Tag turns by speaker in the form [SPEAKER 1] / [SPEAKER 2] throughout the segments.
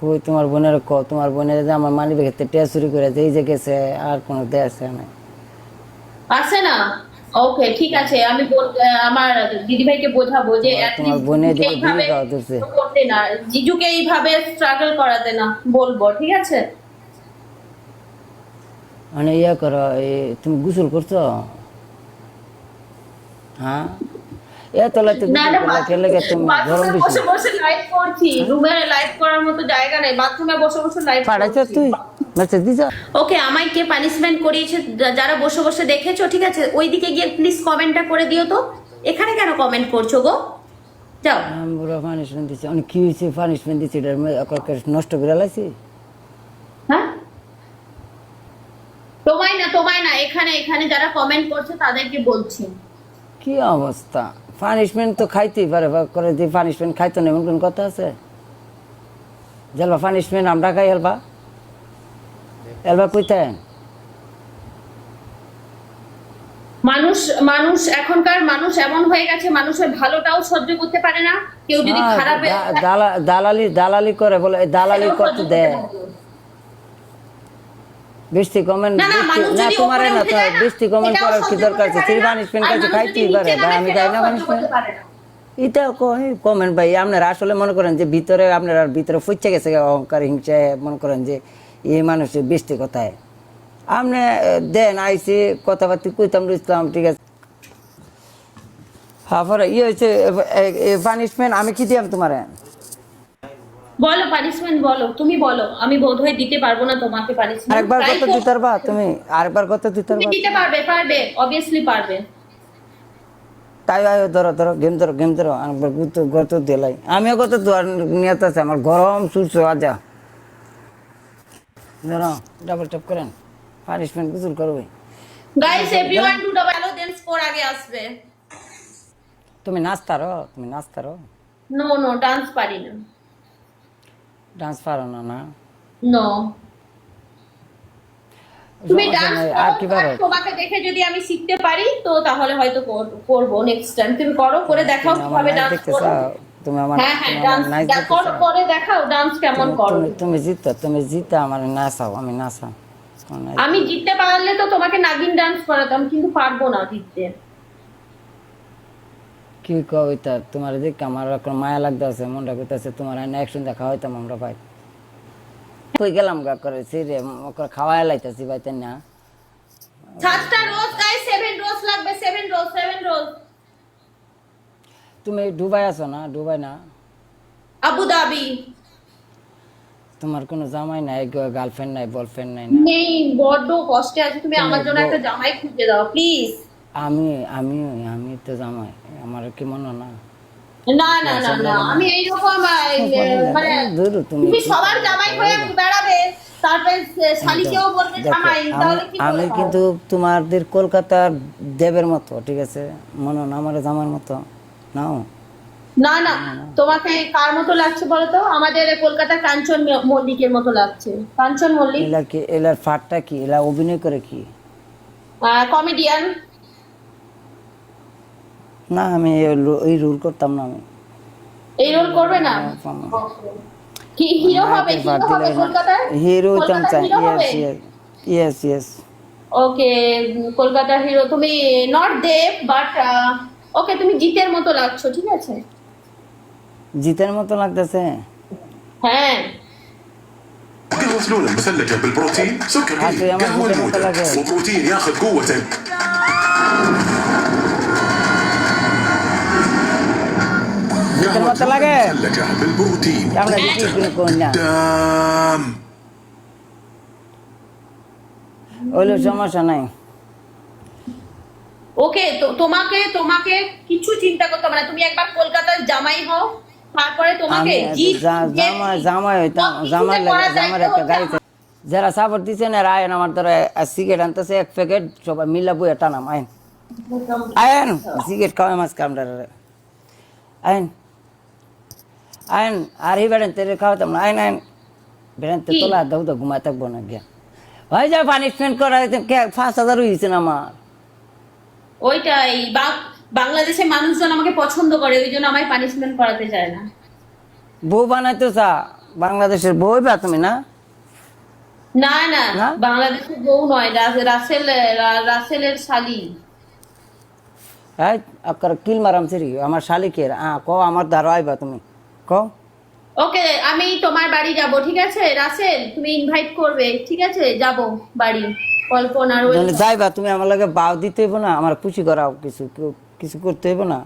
[SPEAKER 1] কই তোমার বোনের ক তোমার বোনের যে আমার মানি ব্যাগের টেয়া চুরি করে যে এই যে গেছে আর কোনো দেয় আছে না
[SPEAKER 2] আছে না? ওকে ঠিক আছে আমি আমার দিদিভাইকে বোঝাবো যে
[SPEAKER 1] তোমার দেওয়া দিচ্ছে।
[SPEAKER 2] করতে না জিজুকে এইভাবে স্ট্রাগল করাতে না বলব ঠিক আছে?
[SPEAKER 1] মানে ইয়ে করো তুমি গোসল করছ? হ্যাঁ? এত লাইতে
[SPEAKER 2] না
[SPEAKER 1] গোসল
[SPEAKER 2] না
[SPEAKER 1] করলা কেলে গে তুমি গরম বেশি।
[SPEAKER 2] বসে বসে লাইভ করছি। রুমে লাইভ করার মতো জায়গা নেই বাথরুমে বসে বসে লাইভ
[SPEAKER 1] পাঠাইছ তুই। মেসেজ দিছ
[SPEAKER 2] ওকে আমায় কে পানিশমেন্ট করিয়েছে যারা বসে বসে দেখেছ ঠিক আছে? ওইদিকে গিয়ে প্লিজ কমেন্টটা করে দিও তো। এখানে কেন কমেন্ট করছ গো? যাও।
[SPEAKER 1] আমরা পানিশমেন্ট দিচ্ছি অনেক কি হয়েছে? পানিশমেন্ট নষ্ট করে লাইছি।
[SPEAKER 2] হ্যাঁ? তোমায় না তোমায় না এখানে এখানে যারা কমেন্ট করছে তাদেরকে বলছি।
[SPEAKER 1] কি অবস্থা? পানিশমেন্ট তো খাইতেই পারে বা করে যে পানিশমেন্ট খাইতো না এমন কোন কথা আছে? জেলবা পানিশমেন্ট আমরা খাই এলবা? এলবা কইতেন
[SPEAKER 2] মানুষ মানুষ এখনকার মানুষ এমন হয়ে গেছে মানুষের ভালোটাও সহ্য করতে পারে না। কেউ যদি খারাপ
[SPEAKER 1] দালালি দালালি করে বলে দালালি করতে দেয়। বৃষ্টি কমেন্ট
[SPEAKER 2] না,
[SPEAKER 1] তোমার না তো বৃষ্টি কমেন্ট করার কি দরকার আছে? থ্রি পানিশমেন্ট কাছে খাইতেই পারে ভাই আমি খাই না পানিশমেন্ট। এটা কই কমেন্ট ভাই আপনারা আসলে মনে করেন যে ভিতরে আপনারা ভিতরে ফুচে গেছে অহংকার হিংসা মনে করেন যে এই মানুষের বৃষ্টি কথায়? আপনি দেন আইসি কথাবার্তা কইতাম ইসলাম ঠিক আছে। তারপরে ইয়ে হয়েছে পানিশমেন্ট আমি কি দিয়াম তোমার?
[SPEAKER 2] বলো পানিশমেন্ট বলো তুমি বলো আমি বোধহয় দিতে পারব না তোমাকে পানিশমেন্ট
[SPEAKER 1] আরেকবার কত দিতে পারবা তুমি আরেকবার কত দিতে পারবা
[SPEAKER 2] দিতে পারবে পারবে অবভিয়াসলি পারবে।
[SPEAKER 1] তাই আয়ো ধরো ধরো গেম ধরো গেম ধরো আরেকবার গুতো গত দিলাই আমিও কত দুয়ার নিয়ত আছে আমার গরম আজা ধরো ডাবল করেন পানিশমেন্ট গুজুল করবে।
[SPEAKER 2] Guys everyone do double then score আগে আসবে।
[SPEAKER 1] তুমি নাচতারো তুমি নাচতারো।
[SPEAKER 2] নো নো ডান্স পারি না।
[SPEAKER 1] ডান্স পারো না না?
[SPEAKER 2] নো তুমি ডান্স
[SPEAKER 1] আর কি পারো?
[SPEAKER 2] তোমাকে দেখে যদি আমি শিখতে পারি তো তাহলে হয়তো করব নেক্সট টাইম তুমি করো করে দেখাও কীভাবে ডান্স করো।
[SPEAKER 1] তুমি আমার
[SPEAKER 2] হ্যাঁ হ্যাঁ ডান্স করো? করে দেখাও ডান্স কেমন করো।
[SPEAKER 1] তুমি জিতো তুমি জিতো আমার নাচাও আমি নাচাও
[SPEAKER 2] আমি জিততে পারলে তো তোমাকে নাগিন ডান্স করাতাম কিন্তু পারব না জিততে।
[SPEAKER 1] কি কবিতা তোমার দিকে আমার মায়া লাগতেছে মনটা করতেছে তোমার আইনা একশন দেখা হইতাম আমরা ভাই। কই গেলাম গা করে সিরে ওকে খাওয়াই লাইতাছি ভাই তাই না?
[SPEAKER 2] সাতটা রোজ গাইস সেভেন রোজ লাগবে সেভেন রোজ সেভেন রোজ।
[SPEAKER 1] তুমি ডুবাই আছো না? ডুবাই না?
[SPEAKER 2] Abu Dhabi.
[SPEAKER 1] তোমার কোনো জামাই নাই গার্লফ্রেন্ড নাই বয়ফ্রেন্ড নাই না?
[SPEAKER 2] নেই বড্ড কষ্টে আছে তুমি আমার জন্য একটা জামাই খুঁজে দাও প্লিজ
[SPEAKER 1] আমি আমি আমি তো জামাই আমার কি মনে না?
[SPEAKER 2] না না না না আমি এইরকম মানে
[SPEAKER 1] তুমি
[SPEAKER 2] সবার জামাই হয়ে বেড়াবে?
[SPEAKER 1] কিন্তু তোমাদের কলকাতার দেবের মতো ঠিক আছে? মনে না আমার জামার মতো। নাও।
[SPEAKER 2] না না তোমাকে কার মতো লাগছে বলো তো? আমাদের কলকাতার কাঞ্চন মল্লিকের মতো লাগছে। কাঞ্চন মল্লিক?
[SPEAKER 1] এলা কি এলার ফাটটা কি? এলা অভিনয় করে কি?
[SPEAKER 2] কমেডিয়ান।
[SPEAKER 1] না আমি এই রুল করতাম না আমি
[SPEAKER 2] এই রোল করবে না কি হিরো হবে হিরো হবে কলকাতায়
[SPEAKER 1] হিরো হইতাম
[SPEAKER 2] কলকাতার
[SPEAKER 1] চাই
[SPEAKER 2] hero হবে?
[SPEAKER 1] ইয়েস ইয়েস ইয়েস
[SPEAKER 2] ওকে কলকাতার হিরো তুমি নট দেব বাট ওকে তুমি জিতের মতো লাগছো ঠিক আছে
[SPEAKER 1] জিতের মতো লাগতেছে
[SPEAKER 2] হ্যাঁ
[SPEAKER 3] قهوة لولا مثلجة بالبروتين سكر
[SPEAKER 1] عاد يا
[SPEAKER 3] قهوة
[SPEAKER 1] مرحبا
[SPEAKER 3] الموتى
[SPEAKER 1] مثلجة.
[SPEAKER 3] وبروتين ياخذ قوتك
[SPEAKER 1] মতো লাগে আমরা বিক্রি করে করি না হইলে সমস্যা নাই
[SPEAKER 2] ওকে তো তোমাকে তোমাকে কিছু চিন্তা করতে হবে না। তুমি একবার কলকাতার জামাই হও তারপরে তোমাকে
[SPEAKER 1] জামাই জামাই হইতাম জামাই লাগে
[SPEAKER 2] জামাই
[SPEAKER 1] একটা গাড়িতে। যারা সাপোর্ট দিচ্ছেন এরা আয়েন আমার ধরে সিগারেট আনতেছে এক প্যাকেট সবাই মিলা বইয়ে টানাম আয়েন। আয়েন সিগারেট খাওয়াই মাছ কামড়ারে আয়েন আইন আর এই বেড়েন তেরে খাওয়াতাম না আইন আইন বেড়েন তে
[SPEAKER 2] কি?
[SPEAKER 1] তোলা দাও তো ঘুমাই থাকব না গিয়া হয়ে যায় পানিশমেন্ট করা হয়েছে পাঁচ হাজার হয়েছে না আমার
[SPEAKER 2] ওইটাই বাং- বাংলাদেশের মানুষজন আমাকে পছন্দ করে ওই জন্য আমায় পানিশমেন্ট করাতে চায় না।
[SPEAKER 1] বউ বানাইতো চা বাংলাদেশের বই বা তুমি না?
[SPEAKER 2] না না? বাংলাদেশের বউ নয় রাসেল রাসেলের শালি।
[SPEAKER 1] হ্যাঁ আকার কিল মারাম সেরি আমার শালিকের আ ক আমার দ্বারা আইবা তুমি। ক?
[SPEAKER 2] ওকে আমি তোমার বাড়ি যাব ঠিক আছে? রাসেল তুমি ইনভাইট করবে ঠিক আছে? যাব বাড়ি। কল্পনার
[SPEAKER 1] যাইবা তুমি আমার লাগে দিতে হইব না আমার খুশি করাও কিছু কিছু করতে হইব না।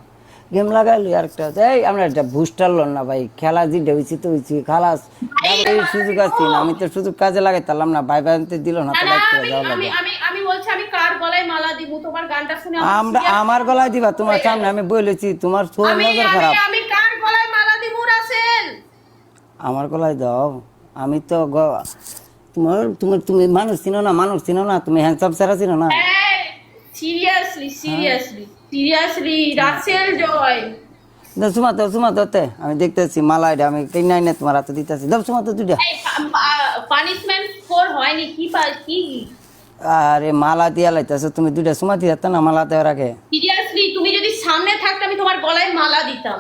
[SPEAKER 1] গেম লাগাইলি আরেকটা এই আমরা একটা বুস্টার লন না ভাই খেলা তো হয়েছি খালাস। এই সুযোগ না আমি তো সুযোগ কাজে লাগাইতাম না ভাই ভাই দিল না তো
[SPEAKER 2] না
[SPEAKER 1] লাইক করে
[SPEAKER 2] আমি আমি
[SPEAKER 1] লাগে।
[SPEAKER 2] আমি আমি বলছি আমি কার গলায় মালা দিব? তোমার গানটা শুনে আমার
[SPEAKER 1] আমরা আমার গলায় দিবা তোমার সামনে আমি বলেছি তোমার সোর নজর খারাপ।
[SPEAKER 2] আমি কার গলায় মালা দিব রাসেল
[SPEAKER 1] আমার গলায় দাও। আমি তো গ- তোমার তুমি তুমি মানুষ চিনো না মানুষ চিনো না তুমি হ্যান্ডসাম সারা চিনো না।
[SPEAKER 2] সিরিয়াসলি সিরিয়াসলি সিরিয়াসলি রাসেল জয়
[SPEAKER 1] দাও সুমা দাও সুমা দাওতে আমি দেখতেছি মালা এটা আমি তোমার হাতে দিতেছি। দাও সুমা তো দুইটা।
[SPEAKER 2] পানিশমেন্ট ফোর হয়নি কি কি?
[SPEAKER 1] আরে মালা দিয়া লাইতেছো তুমি দুইটা সুমা দিয়ে না মালা দেওয়ার আগে।
[SPEAKER 2] সিরিয়াসলি তুমি যদি সামনে থাকতে আমি তোমার গলায় মালা দিতাম।